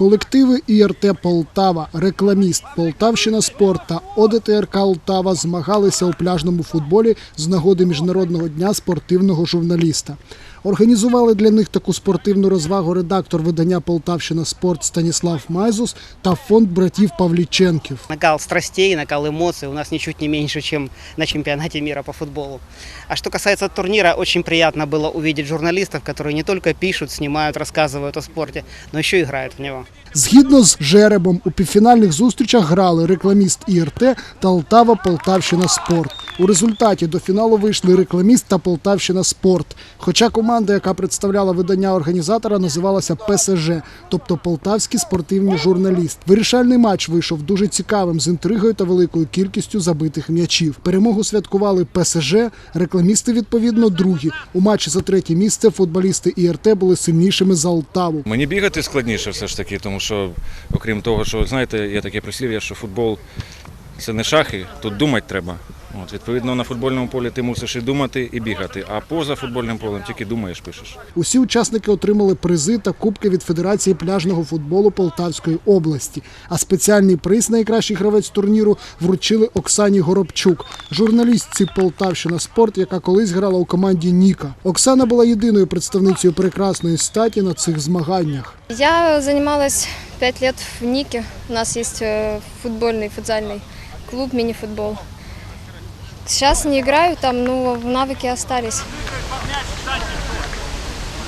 Колективи ІРТ Полтава, Рекламіст, Полтавщина Спорт та ОДТРК Полтава змагалися у пляжному футболі з нагоди Міжнародного дня спортивного журналіста. Організували для них таку спортивну розвагу редактор видання Полтавщина Спорт Станіслав Майзус та фонд братів Павліченків. Накал страстей, накал эмоций у нас ничуть не меньше, чем на чемпионате мира по футболу. А что касается турнира, очень приятно было увидеть журналистов, которые не только пишут, снимают, рассказывают о спорте, но еще и играют в него. Згідно з жеребом, у півфінальних зустрічах грали рекламіст ІРТ та Полтава Полтавщина Спорт. У результаті до фіналу вийшли рекламіст та Полтавщина Спорт. Хоча команда, яка представляла видання організатора, називалася ПСЖ, тобто Полтавські спортивні журналіст. Вирішальний матч вийшов дуже цікавим з інтригою та великою кількістю забитих м'ячів. Перемогу святкували ПСЖ, рекламісти відповідно другі. У матчі за третє місце футболісти ІРТ були сильнішими за Полтаву. Мені бігати складніше все ж таки, тому що, окрім того, що знаєте, є таке прислів'я, що футбол це не шахи, тут думати треба. От, відповідно, на футбольному полі ти мусиш і думати, і бігати, а поза футбольним полем тільки думаєш, пишеш. Усі учасники отримали призи та кубки від Федерації пляжного футболу Полтавської області. А спеціальний приз найкращий гравець турніру вручили Оксані Горобчук, журналістці Полтавщина Спорт, яка колись грала у команді Ніка. Оксана була єдиною представницею прекрасної статі на цих змаганнях. Я занималась пять лет в Нике. У нас есть э, футбольный, футзальный клуб, мини-футбол. Сейчас не играю там, но навыки остались.